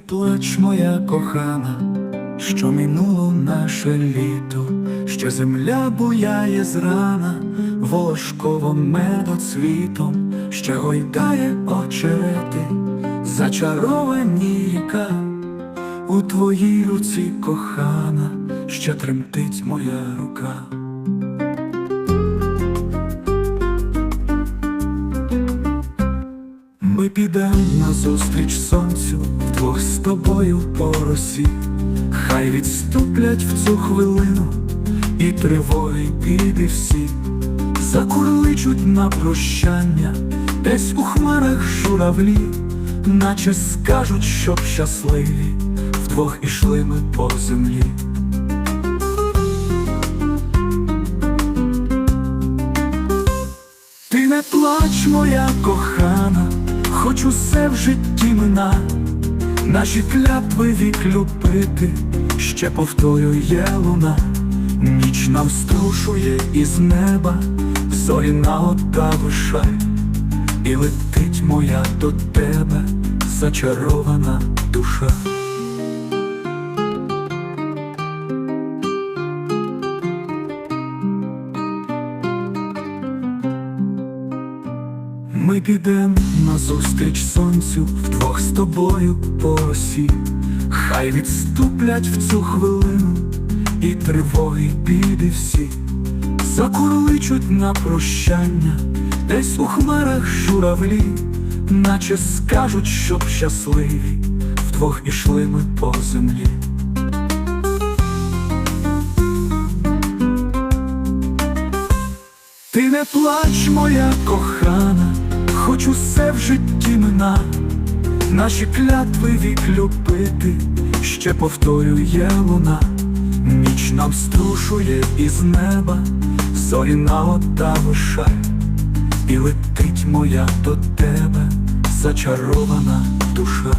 плач, моя кохана, що минуло наше літо, що земля буяє зрана, волошково медоцвітом, ще гойдає очерети, зачаровані ріка, у твоїй руці кохана, ще тремтить моя рука. Ми підемо назустріч сонцю вдвох з тобою по росі, хай відступлять в цю хвилину, і тривоги біди всі, закурличуть на прощання, десь у хмарах журавлі, наче скажуть, щоб щасливі, вдвох ішли ми по землі. Ти не плач, моя кохана, хоч усе в житті мина, наші клятви вік любити, ще повторює луна, ніч нам струшує із неба, зоріна ота вишай, і летить моя до тебе зачарована душа. Ми підем назустріч сонцю вдвох з тобою по росі, хай відступлять в цю хвилину, і тривоги біди всі, закурличуть на прощання, десь у хмарах журавлі, наче скажуть, щоб щасливі, вдвох ішли ми по землі. Ти не плач, моя кохана, хоч усе в житті мина, наші клятви вік любити, ще повторює луна, ніч нам струшує із неба, зоріна ота вишай, і летить моя до тебе зачарована душа.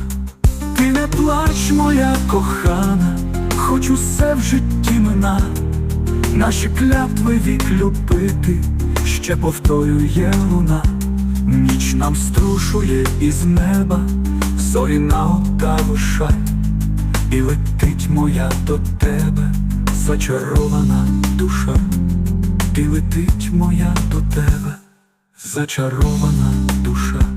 Ти не плач, моя кохана, хоч усе в житті мина. Наші клятви вік любити, ще повторює луна, нам струшує із неба, зоріна ота вишай, і летить моя до тебе зачарована душа, і летить моя до тебе зачарована душа.